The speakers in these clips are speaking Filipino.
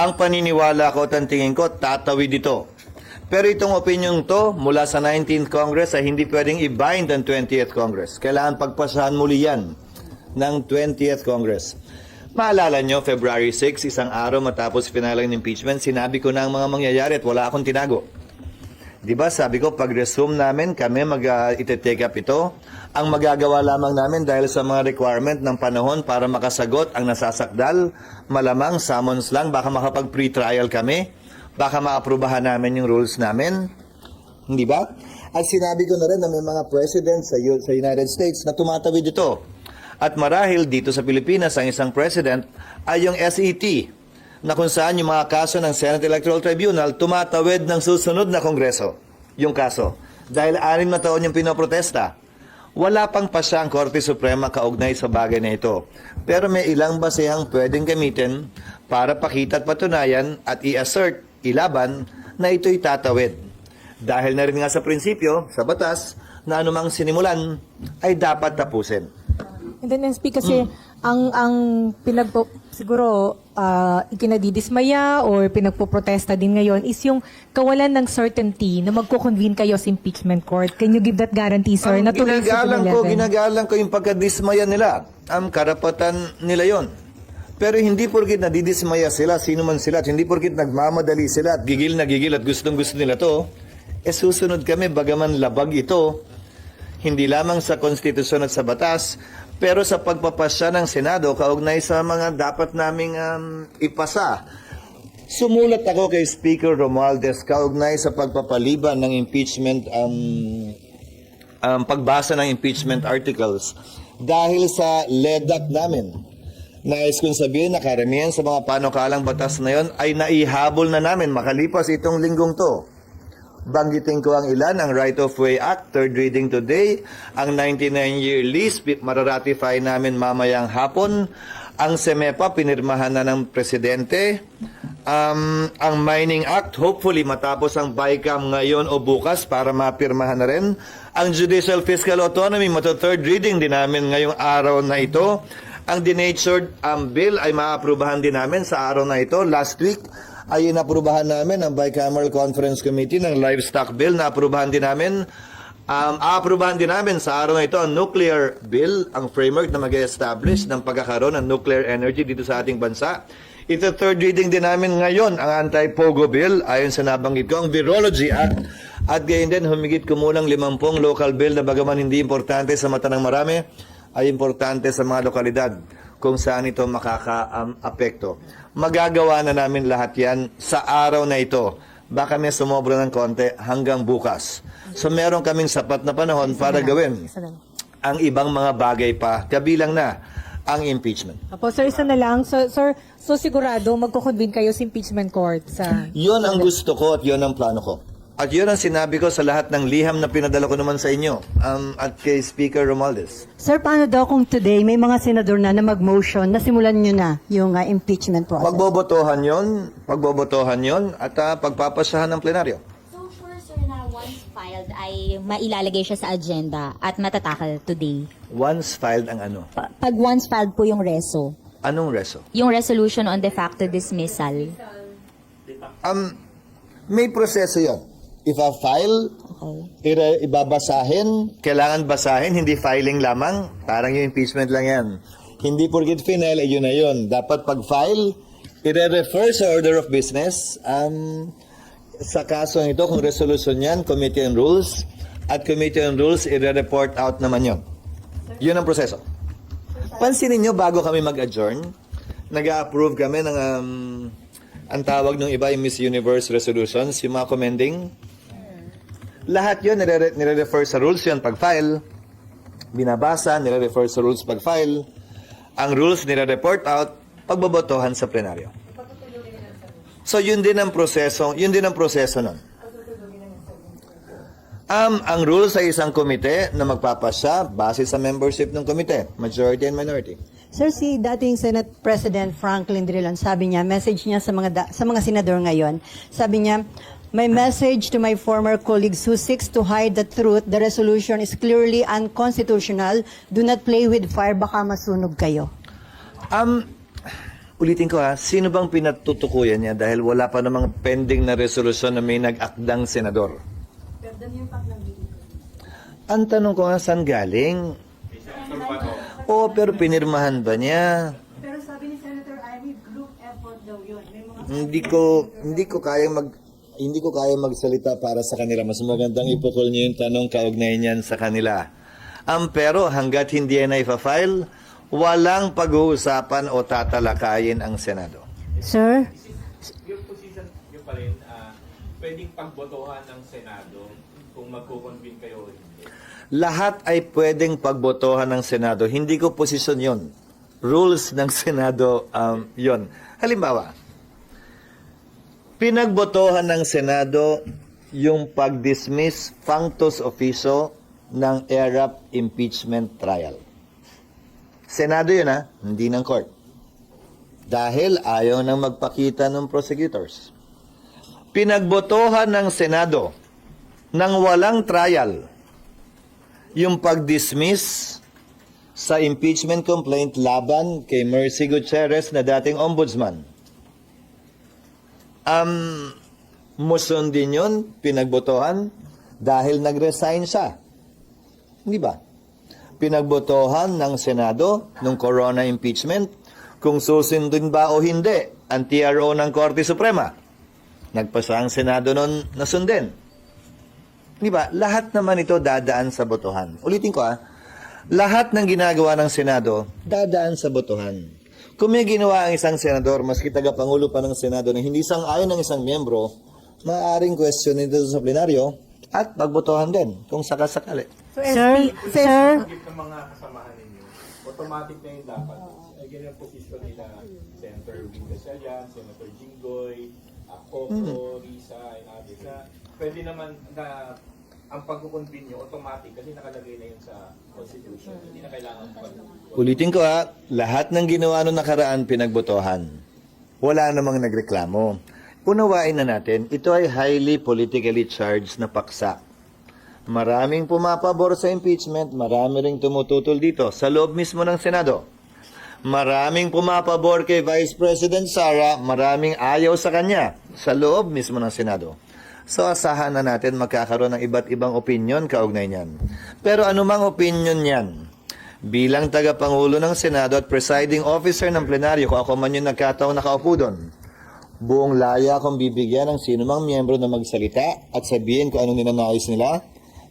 ang paniniwala ko at ang tingin ko, tatawid ito. Pero itong opinion to, mula sa 19th Congress, ay hindi pwedeng i-bind ang 20th Congress. Kailangan pagpasahan muli yan ng 20th Congress. Maalala nyo, February 6, isang araw matapos finalang ng impeachment, sinabi ko na ang mga mangyayari at wala akong tinago. Di ba sabi ko, pag resume namin, kami mag uh, ite-take up ito. Ang magagawa lamang namin dahil sa mga requirement ng panahon para makasagot ang nasasakdal, malamang summons lang, baka makapag pre-trial kami, baka maaprubahan namin yung rules namin. Hindi ba? At sinabi ko na rin na may mga president sa, U- sa United States na tumatawid ito. At marahil dito sa Pilipinas, ang isang president ay yung SET, na kung saan yung mga kaso ng Senate Electoral Tribunal tumatawid ng susunod na kongreso. Yung kaso. Dahil anim na taon yung pinoprotesta. Wala pang pasya ang Korte Suprema kaugnay sa bagay na ito. Pero may ilang basehang pwedeng gamitin para pakita at patunayan at i-assert, ilaban na ito'y tatawid. Dahil na rin nga sa prinsipyo, sa batas, na anumang sinimulan ay dapat tapusin. And then SP kasi ang ang pinagpo siguro ah, ikinadidismaya or pinagpoprotesta din ngayon is yung kawalan ng certainty na magko-convene kayo sa impeachment court. Can you give that guarantee, sir? Ang ginagalang ko, 11? ginagalang ko yung pagkadismaya nila. Ang karapatan nila yon. Pero hindi porkit nadidismaya sila, sino man sila, at hindi porkit nagmamadali sila at gigil na gigil at gustong gusto nila to, eh susunod kami bagaman labag ito, hindi lamang sa konstitusyon at sa batas, pero sa pagpapasya ng Senado kaugnay sa mga dapat naming um, ipasa. Sumulat ako kay Speaker Romualdez kaugnay sa pagpapaliban ng impeachment um, um, pagbasa ng impeachment articles dahil sa ledak namin. Nais kong sabihin na karamihan sa mga panukalang batas na yon ay naihabol na namin makalipas itong linggong to. Banggitin ko ang ilan, ang Right of Way Act, third reading today, ang 99-year lease, mararatify namin mamayang hapon, ang SEMEPA, pinirmahan na ng Presidente, um, ang Mining Act, hopefully matapos ang BICAM ngayon o bukas para mapirmahan na rin, ang Judicial Fiscal Autonomy, mato third reading din namin ngayong araw na ito, ang denatured um, bill ay maaprubahan din namin sa araw na ito, last week, ay inaprubahan namin ang Bicameral Conference Committee ng Livestock Bill na aprubahan din namin. Um, aaprubahan din namin sa araw na ito ang nuclear bill, ang framework na mag-establish ng pagkakaroon ng nuclear energy dito sa ating bansa. Ito third reading din namin ngayon ang anti-POGO bill ayon sa nabanggit ko, ang Virology Act at gayon din humigit kumulang 50 local bill na bagaman hindi importante sa mata ng marami ay importante sa mga lokalidad kung saan ito makaka-apekto. Magagawa na namin lahat yan sa araw na ito. Baka may sumobra ng konti hanggang bukas. So meron kaming sapat na panahon para gawin ang ibang mga bagay pa, kabilang na ang impeachment. Apo, sir, isa na lang. So, sir, so sigurado magko-convene kayo sa impeachment court sa... Yon ang gusto ko at yon ang plano ko. At yun ang sinabi ko sa lahat ng liham na pinadala ko naman sa inyo um, at kay Speaker Romualdez. Sir, paano daw kung today may mga senador na na mag-motion na simulan nyo na yung ah, impeachment process? Pagbobotohan yon, pagbobotohan yon at ah, pagpapasahan ng plenaryo. So sure sir na once filed ay mailalagay siya sa agenda at matatakal today. Once filed ang ano? Pa- Pag once filed po yung reso, Anong reso? yung resolution on de facto dismissal. Um, may proseso yon. If a file, Okay. ira- ibabasahin, kailangan basahin, hindi filing lamang. Parang yung impeachment lang yan. Hindi porkit final, eh, yun na yun. Dapat pag-file, i-refer sa order of business. Um, sa kaso ito, kung resolution yan, Committee on Rules, at Committee on Rules, i-report out naman yun. Yun ang proseso. Pansinin nyo, bago kami mag-adjourn, nag-approve kami ng, um, ang tawag ng iba yung Miss Universe resolutions, yung mga commending. Lahat yun, nire- nire-refer sa rules yun pag-file. Binabasa, nire-refer sa rules pag-file. Ang rules nire-report out, pagbobotohan sa plenaryo. So yun din ang proseso, yun din ang proseso nun. Um, ang rules ay isang komite na magpapasya base sa membership ng komite, majority and minority. Sir, si dating Senate President Franklin Drilon, sabi niya, message niya sa mga da- sa mga senador ngayon, sabi niya, My message to my former colleagues who seeks to hide the truth, the resolution is clearly unconstitutional. Do not play with fire, baka masunog kayo. Um, Ulitin ko ha, sino bang pinatutukuyan niya dahil wala pa namang pending na resolusyon na may nag-akdang senador? Ang tanong ko nga, saan galing? Oo, pero pinirmahan ba niya? Pero sabi ni Senator Ivy, group effort daw yun. May mga Hindi ko hindi ko kaya mag hindi ko kaya magsalita para sa kanila. Mas magandang ipukol niyo yung tanong kaugnay niyan sa kanila. Ang pero hanggat hindi yan ipa-file, walang pag-uusapan o tatalakayin ang Senado. Sir? yung position nyo pa rin, ah, pwedeng pagbotohan ng Senado kung magko-convene kayo. Lahat ay pwedeng pagbotohan ng Senado. Hindi ko posisyon yon. Rules ng Senado um, yon. Halimbawa, pinagbotohan ng Senado yung pag-dismiss functus officio ng ERAP impeachment trial. Senado yun ha, hindi ng court. Dahil ayaw nang magpakita ng prosecutors. Pinagbotohan ng Senado ng walang trial yung pag-dismiss sa impeachment complaint laban kay Mercy Gutierrez na dating ombudsman. Um, muson din yun, pinagbotohan dahil nag-resign siya. Hindi ba? Pinagbotohan ng Senado nung corona impeachment kung susundin ba o hindi ang TRO ng Korte Suprema. Nagpasa ang Senado noon na sundin. Di ba? Lahat naman ito dadaan sa botohan. Ulitin ko ah, lahat ng ginagawa ng Senado, dadaan sa botohan. Kung may ginawa ang isang senador, maski taga-pangulo pa ng Senado na hindi sang-ayon ng isang miyembro, maaaring question nito sa plenaryo at pagbotohan din kung sakasakali. So, Sir? SP, Sir? Give ng mga kasamahan ninyo, automatic na yung dapat. Ay, ganyan position nila Senator Wing Gasayan, Senator Jinggoy, uh, Coco, Risa, and others na pwede naman na ang pagkukonvene nyo automatic kasi nakalagay na yun sa Constitution. Hindi na kailangan pag Ulitin ko ha, lahat ng ginawa nung nakaraan pinagbotohan. Wala namang nagreklamo. Unawain na natin, ito ay highly politically charged na paksa. Maraming pumapabor sa impeachment, marami ring tumututol dito sa loob mismo ng Senado. Maraming pumapabor kay Vice President Sara, maraming ayaw sa kanya sa loob mismo ng Senado. So asahan na natin magkakaroon ng iba't ibang opinion kaugnay niyan. Pero anumang opinion niyan, bilang tagapangulo ng Senado at presiding officer ng plenaryo, kung ako man yung nagkataon nakaupo doon, buong laya akong bibigyan ng sino mang miyembro na magsalita at sabihin kung anong ninanais nila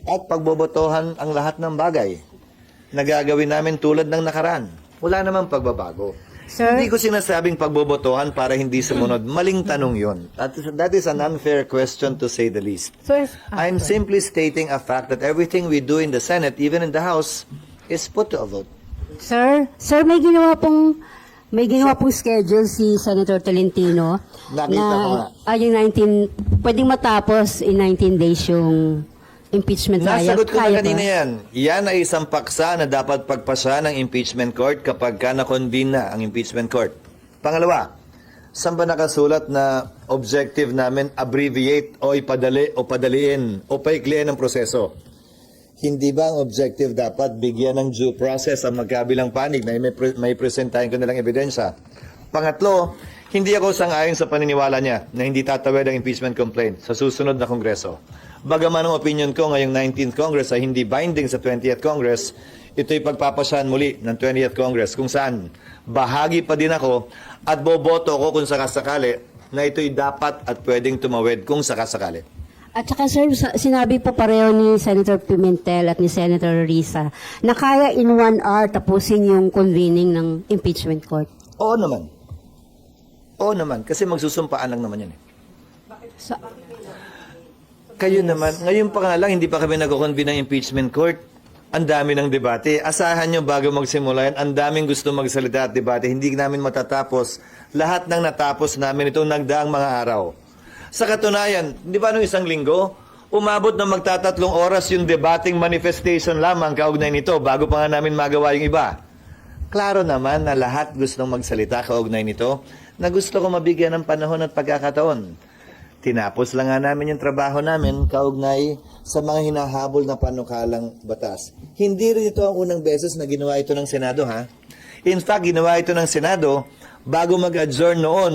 at pagbobotohan ang lahat ng bagay na gagawin namin tulad ng nakaraan. Wala namang pagbabago. Sir? Hindi ko sinasabing pagbobotohan para hindi sumunod. Maling tanong yon. At that is an unfair question to say the least. so, S- I'm simply stating a fact that everything we do in the Senate, even in the House, is put to a vote. Sir, sir may ginawa pong may ginawa pong schedule si Senator Tolentino Nakita ko nga. ah, yung 19 pwedeng matapos in 19 days yung impeachment trial. Nasagot ko na kanina ba? yan. Yan ay isang paksa na dapat pagpasa ng impeachment court kapag ka na-convene na ang impeachment court. Pangalawa, saan ba nakasulat na objective namin abbreviate o ipadali o padaliin o paikliin ang proseso? Hindi ba ang objective dapat bigyan ng due process ang magkabilang panig na may, pre- may presentahin ko nilang ebidensya? Pangatlo, hindi ako sang-ayon sa paniniwala niya na hindi tatawid ang impeachment complaint sa susunod na Kongreso. Bagaman ang opinion ko ngayong 19th Congress ay hindi binding sa 20th Congress, ito'y pagpapasahan muli ng 20th Congress kung saan bahagi pa din ako at boboto ko kung sakasakali na ito'y dapat at pwedeng tumawid kung sakasakali. At saka sir, sinabi po pareho ni Senator Pimentel at ni Senator Risa na kaya in one hour tapusin yung convening ng impeachment court. Oo naman. Oo naman, kasi magsusumpaan lang naman yan eh. Sa- Kayo naman, ngayon pa nga lang, hindi pa kami nag-convene ng impeachment court. Ang dami ng debate. Asahan nyo bago magsimula yan, ang daming gusto magsalita at debate. Hindi namin matatapos. Lahat ng natapos namin itong nagdaang mga araw. Sa katunayan, di ba nung isang linggo, umabot na magtatatlong oras yung debating manifestation lamang kaugnay nito bago pa nga namin magawa yung iba. Klaro naman na lahat gustong magsalita kaugnay nito na gusto ko mabigyan ng panahon at pagkakataon. Tinapos lang nga namin yung trabaho namin kaugnay sa mga hinahabol na panukalang batas. Hindi rin ito ang unang beses na ginawa ito ng Senado, ha? In fact, ginawa ito ng Senado bago mag-adjourn noon